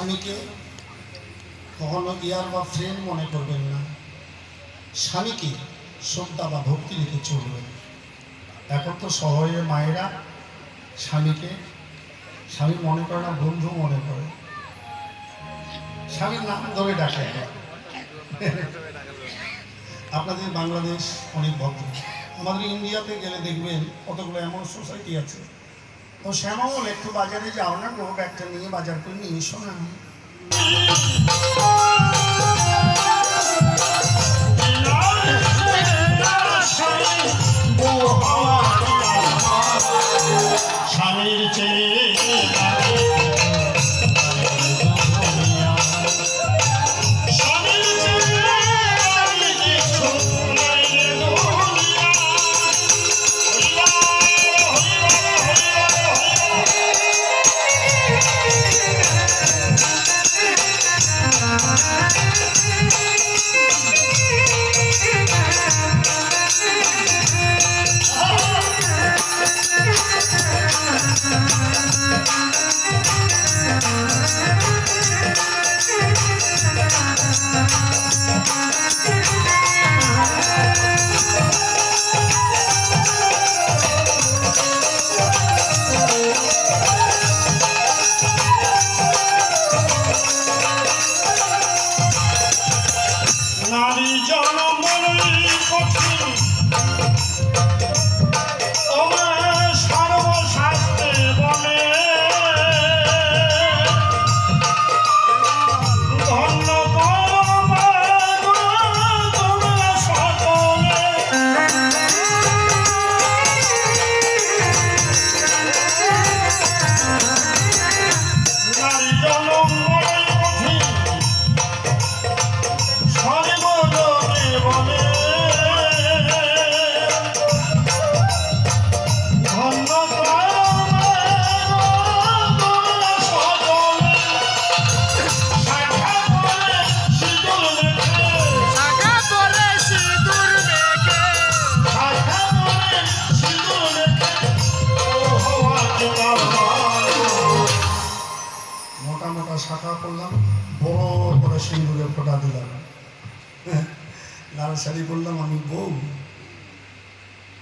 স্বামীকে কখনো ইয়ার বা ফ্রেন্ড মনে করবেন না। স্বামীকে শ্রদ্ধা বা ভক্তি রেখে চলবেন। এখন তো শহরের মায়েরা স্বামীকে, স্বামী মনে করে না, বন্ধু মনে করে। স্বামীর নাম ধরে ডাকে। আপনাদের বাংলাদেশ অনেক ভদ্র। আমাদের ইন্ডিয়াতে গেলে দেখবেন কতগুলো এমন সোসাইটি আছে। তো শ্যামল একটু বাজারে যাও না গো ব্যাগটা নিয়ে বাজার করে নিয়ে এসো না। নারী জনমনই কঠিন মোটা শাখা করলাম, বড় বড় সিন্দুরে ফোটা দিলাম। লাল শাড়ি বললাম আমি, বউ,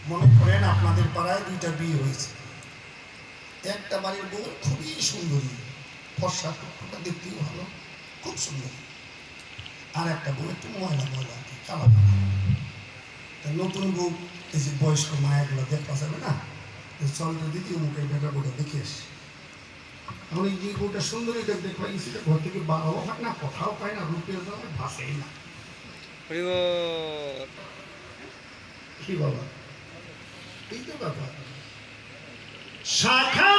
মনে করেন আপনাদের পাড়ায় দুইটা বিয়ে হয়েছে। একটা বাড়ির বউ খুবই সুন্দরী, ফর্সা টুকটুকা দেখতেও ভালো, খুব সুন্দর। আর একটা বউ একটু ময়লা ময়লা আর কালা তা নতুন বউ, এই যে বয়স্ক মায়াগুলো দেখা যাবে না? চল তুই মুখে বেটা বউটা দেখে আসি। এখন এই যে গোটা সুন্দরী দেখতে এই সেটা ঘর থেকে বাড়াও হয় না কথাও পায় না রূপের দাম ভাসেই না। কি বাবা এই তো ব্যাপার। শাখা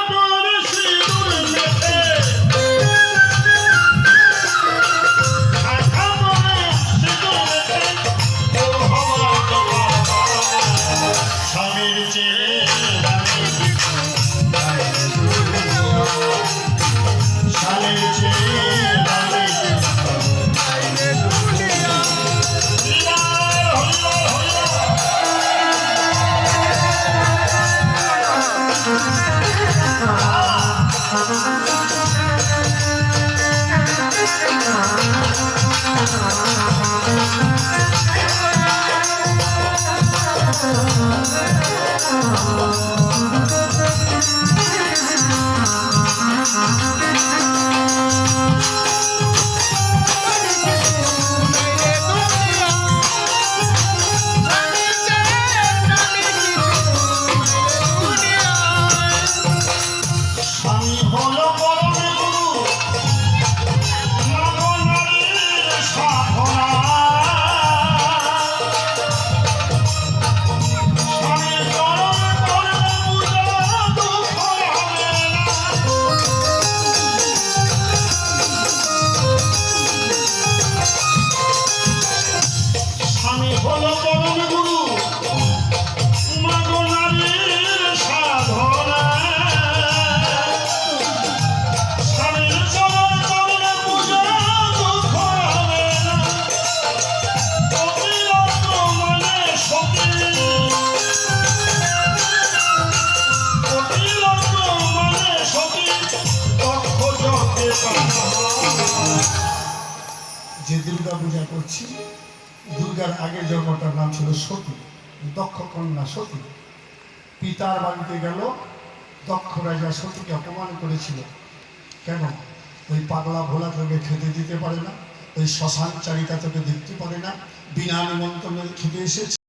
Oh যে দুর্গা পূজা করছি, দুর্গার আগে জন্মটার নাম ছিল সতী, দক্ষ কন্যা সতী। পিতার বাড়িতে গেল, দক্ষ রাজা সতীকে অপমান করেছিল। কেন? ওই পাগলা ভোলা তোকে খেতে দিতে পারে না, ওই শ্মশান চারিতা তোকে দেখতে পারে না, বিনা নিমন্ত্রণে খেতে এসেছে।